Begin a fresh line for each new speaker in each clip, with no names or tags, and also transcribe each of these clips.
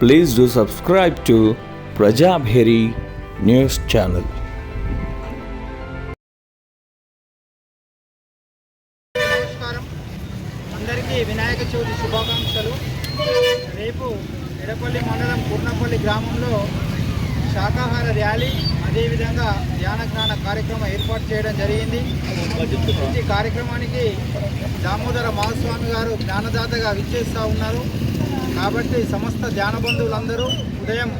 Please do subscribe to Prajabheri news channel.
నమస్కారం. అందరికీ వినాయక చవితి శుభాకాంక్షలు. రేపు ఎడపల్లి మండలం పూర్ణపల్లి గ్రామంలో శాకాహార ర్యాలీ అదేవిధంగా ధ్యాన జ్ఞాన కార్యక్రమం ఏర్పాటు చేయడం జరిగింది. ఈ కార్యక్రమానికి దామోదర మహాస్వామి గారు జ్ఞానదాతగా విచ్చేస్తూ ఉన్నారు. కాబట్టి సమస్త ధ్యాన బంధువులందరూ ఉదయం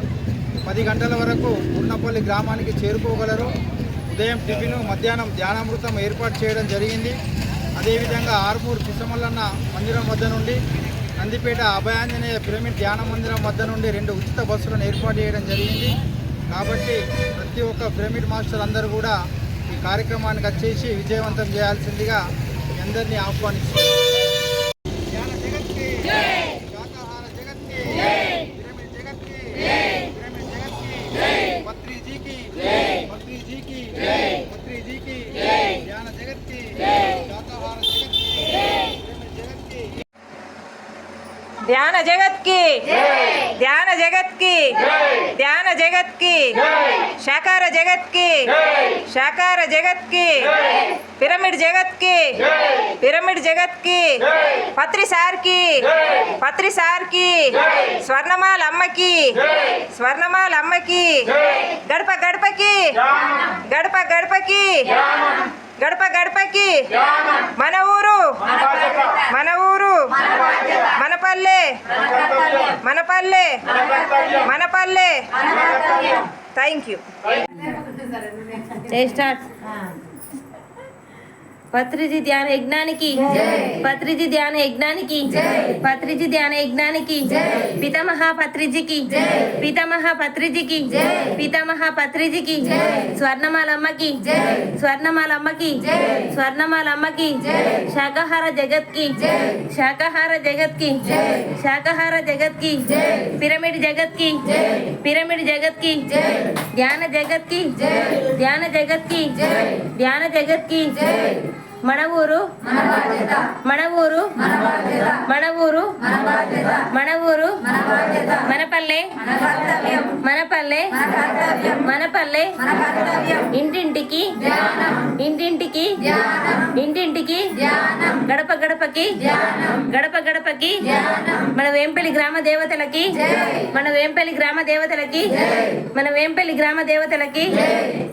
పది గంటల వరకు పూర్ణపల్లి గ్రామానికి చేరుకోగలరు. ఉదయం టిఫిన్ మధ్యాహ్నం ధ్యానామృతం ఏర్పాటు చేయడం జరిగింది. అదేవిధంగా ఆర్మూర్ పిసమల్లన్న మందిరం వద్ద నుండి నందిపేట అభయాంజనేయ పిరమిడ్ ధ్యాన మందిరం వద్ద నుండి రెండు ఉచిత బస్సులను ఏర్పాటు చేయడం జరిగింది. కాబట్టి ప్రతి ఒక్క పిరమిడ్ మాస్టర్ అందరూ కూడా ఈ కార్యక్రమానికి వచ్చేసి విజయవంతం చేయాల్సిందిగా అందరినీ ఆహ్వానిస్తున్నారు ध्यान जगत
की ध्यान जगत की ध्यान जगत की साकार जगत की साकार जगत की पिरामिड जगत की पिरामिड जगत की पत्रिसार की पत्रिसार की स्वर्णमाल अम्म की स्वर्णमाल अम्म की गड़प गड़प की गड़प गड़प की गड़प गड़प की मन ऊरू मन ऊरू పల్లె మన పల్లె మన పల్లె థ్యాంక్ యూ స్టార్ట్ పత్రిజీ ధ్యాన యజ్ఞానికి పత్రిజీ ధ్యాన యజ్ఞానికి పత్రిజీ ధ్యాన యజ్ఞానికి పితామహ పత్రిజీకి పితామహ పత్రిజీకి పితామహ పత్రిజీకి స్వర్ణమాలమ్మకి స్వర్ణమాలమ్మకి స్వర్ణమాలమ్మకి శాకాహార జగత్కి శాకాహార జగత్కి శాకాహార జగత్కి పిరమిడ్ జగత్కి పిరమిడ్ జగత్కి ధ్యాన జగత్కి ధ్యాన జగత్కి ధ్యాన జగత్కి మన ఊరు? మన ఊరు? మన ఊరు? మన ఊరు? మన పల్లె? మన పల్లె? మన పల్లె? ఇంటింటికి? ఇంటింటికి? ఇంటింటికి? గడప గడపకి? గడప గడపకి? మన వేంపల్లి గ్రామ దేవతలకి? మన వేంపల్లి గ్రామ దేవతలకి? మన వేంపల్లి గ్రామ దేవతలకి?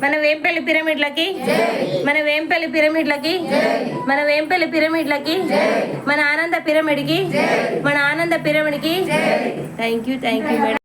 మన వేంపల్లి పిరమిడ్లకి? మన వేంపల్లి పిరమిడ్లకి? మన వేంపల్లి పిరమిడ్లకి మన ఆనంద పిరమిడ్కి మన Ananda పిరమిడ్కి. Thank you thank you madam